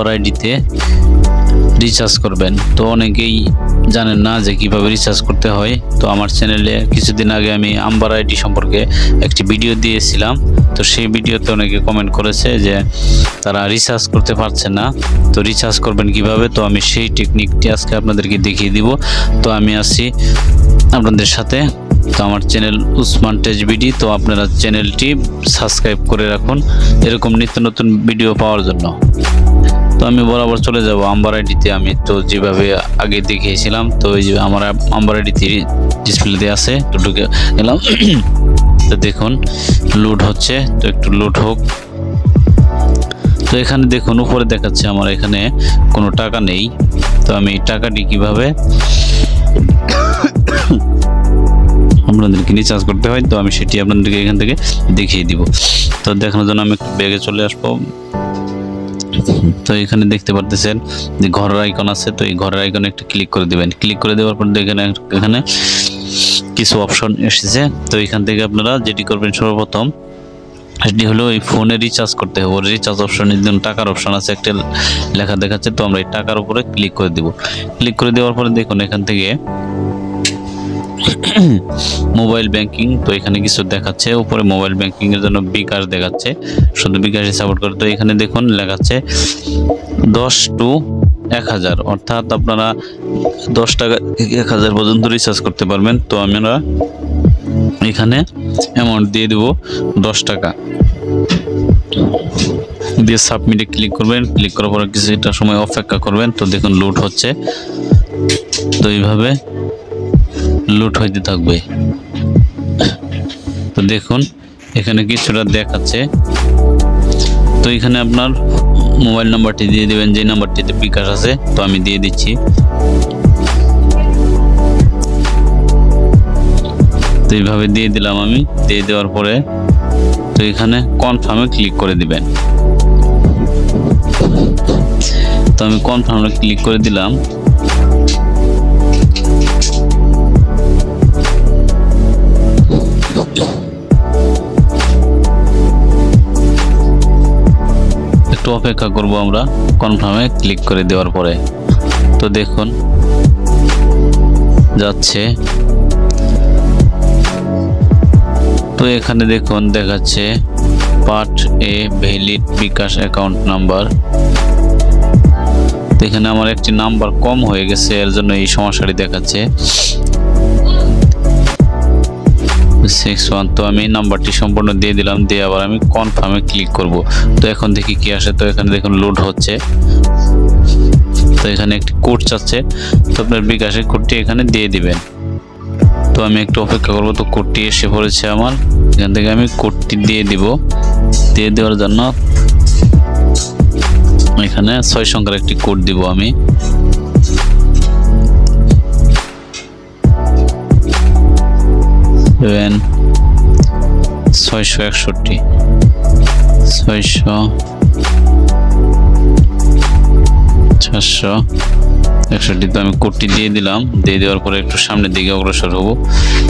Amber আইডিতে recharge করবেন। তো অনেকেই জানেন না যে কীভাবে রিচার্জ করতে হয়। তো আমার চ্যানেলে কিছুদিন আগে আমি আম্বার আইডি সম্পর্কে একটি ভিডিও দিয়েছিলাম। তো সেই ভিডিওতে অনেকে কমেন্ট করেছে যে তারা রিচার্জ করতে পারছে না। তো রিচার্জ করবেন কীভাবে? তো আমি সেই টেকনিকটি আজকে আপনাদেরকে দেখিয়ে দিব। তো আমি আছি আপনাদের সাথে। তো আমার চ্যানেল উসমান টেজ বিডি তো আপনারা চ্যানেলটি সাবস্ক্রাইব করে রাখুন। এরকম নিত্য নতুন ভিডিও পাওয়ার জন্য। তো আমি বরাবর চলে যাব আম্বার আইডিতে আমি তো যেভাবে আগে দেখিয়েছিলাম, তো এই যে আমার আম্বার আইডিতে ডিসপ্লেতে আছে, তো ঢুকে গেলাম তো দেখুন লোড হচ্ছে, তো একটু লোড হোক। তো এখানে দেখুন, উপরে দেখাচ্ছে আমার এখানে কোনো টাকা নেই। তো আমি টাকাটি কীভাবে আপনাদেরকে রিচার্জ করতে হয়, তো আমি সেটি আপনাদেরকে এখান থেকে দেখিয়ে দিব। তো দেখানোর জন্য আমি একটু ব্যাগে চলে আসব। তো এখানে দেখতে পারতেছেন যে ঘরের আইকন আছে, তো এই ঘরের আইকনে একটু ক্লিক করে দিবেন। ক্লিক করে দেওয়ার পর দেখেন এখানে কিছু অপশন এসেছে। তো এখান থেকে আপনারা যেটি করবেন সর্বপ্রথম, সেটি হলো এই ফোনে রিচার্জ করতে হবে। রিচার্জ অপশনের জন্য টাকার অপশন আছে, একটা লেখা দেখাচ্ছে। তো আমরা এই টাকার উপরে ক্লিক করে দিব। ক্লিক করে দেওয়ার পরে দেখুন এখান থেকে মোবাইল ব্যাংকিং, তো এখানে কিছু দেখাচ্ছে। উপরে মোবাইল ব্যাংকিং এর জন্য বিকাশ দেখাচ্ছে, শুধু বিকাশে সাপোর্ট করে। তো এখানে দেখুন লেখাচ্ছে দশ টু এক হাজার। অর্থাৎ আপনারা দশ টাকা এক হাজার পর্যন্ত রিচার্জ করতে পারবেন। তো আমরা এখানে অ্যামাউন্ট দিয়ে দেব দশ টাকা। দিয়ে সাবমিটে ক্লিক করবেন। ক্লিক করার পরে কিছুটা সময় অপেক্ষা করবেন। তো দেখুন লুট হচ্ছে। তো এইভাবে লুট হইতে থাকবে। দেখুন, এখানে কিছুটা দেখাচ্ছে। তো এখানে আপনার মোবাইল নাম্বারটি দিয়ে দেবেন, যে নাম্বারটিতে বিকাশ আছে, তো আমি দিয়ে দিচ্ছি। তো এইভাবে দিয়ে দিলাম আমি, দিয়ে দেওয়ার পরে তো এখানে কনফার্মে ক্লিক করে দিবেন। তো আমি কনফার্মে ক্লিক করে দিলাম। অপেক্ষা করব আমরা কনফার্মে ক্লিক করে দেওয়ার পরে। তো দেখুন, যাচ্ছে। তো এখানে দেখুন, দেখাচ্ছে part a valid bKash account number এখানে আমার একটি নাম্বার কম হয়ে গেছে, এর জন্য এই সমস্যাটি দেখাচ্ছে। সিক্স ওয়ান তো আমি নাম্বারটি সম্পূর্ণ দিয়ে দিলাম, দিয়ে আবার আমি কনফার্মে ক্লিক করব। তো এখন দেখি কি আসে, তো এখানে দেখুন লোড হচ্ছে। তো এখানে একটি কোড চাচ্ছে, তো আপনার বিকাশের কোডটি এখানে দিয়ে দিবেন। তো আমি একটু অপেক্ষা করব, তো কোডটি এসে পড়েছে আমার। এখান থেকে আমি কোডটি দিয়ে দিব। দিয়ে দেওয়ার জন্য এখানে ছয় সংখ্যার একটি কোড দিব আমি। ছয়শো একষট্টি, ছয়শো চারশো একষট্টি। তো আমি কোডটি দিয়ে দিলাম, দিয়ে দেওয়ার পরে একটু সামনের দিকে অগ্রসর হব।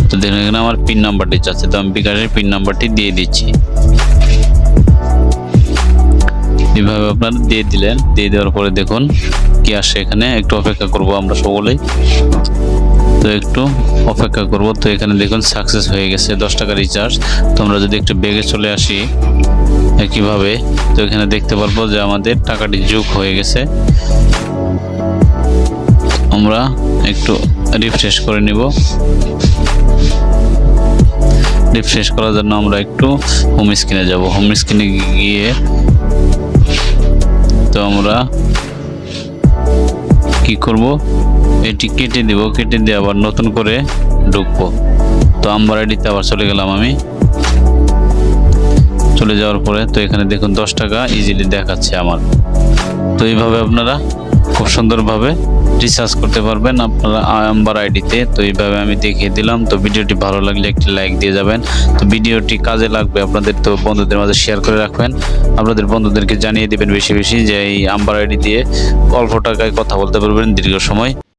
তো দেখুন, এখানে আমার পিন নাম্বারটি চাচ্ছে তো আমি বিকাশের পিন নাম্বারটি দিয়ে দিচ্ছি। এইভাবে আপনারা দিয়ে দিলেন, দিয়ে দেওয়ার পরে দেখুন কি আসে এখানে। একটু অপেক্ষা করব আমরা সকলেই। তো একটু অপেক্ষা করব। তো এখানে দেখুন সাকসেস হয়ে গেছে, দশ টাকা রিচার্জ তো আমরা যদি একটু বেগে চলে আসি একইভাবে, তো এখানে দেখতে পারব যে আমাদের টাকাটি যোগ হয়ে গেছে। আমরা একটু রিফ্রেশ করে নিব। রিফ্রেশ করার জন্য আমরা একটু হোম স্ক্রিনে যাব। হোম স্ক্রিনে গিয়ে তো আমরা কি করব? এটি কেটে দেব, কেটে দিয়ে আবার নতুন করে ঢুকবো। তো আম্বার আইডিতে আবার চলে গেলাম আমি। চলে যাওয়ার পরে তো এখানে দেখুন দশ টাকা ইজিলি দেখাচ্ছে আমার। তো এইভাবে আপনারা খুব সুন্দরভাবে রিচার্জ করতে পারবেন আপনারা আম্বার আইডিতে তো। এইভাবে আমি দেখিয়ে দিলাম। তো ভিডিওটি ভালো লাগলে একটি লাইক দিয়ে যাবেন। তো ভিডিওটি কাজে লাগবে আপনাদের তো বন্ধুদের মাঝে শেয়ার করে রাখবেন। আপনাদের বন্ধুদেরকে জানিয়ে দেবেন বেশি বেশি যে এই আম্বার আইডি দিয়ে অল্প টাকায় কথা বলতে পারবেন দীর্ঘ সময়।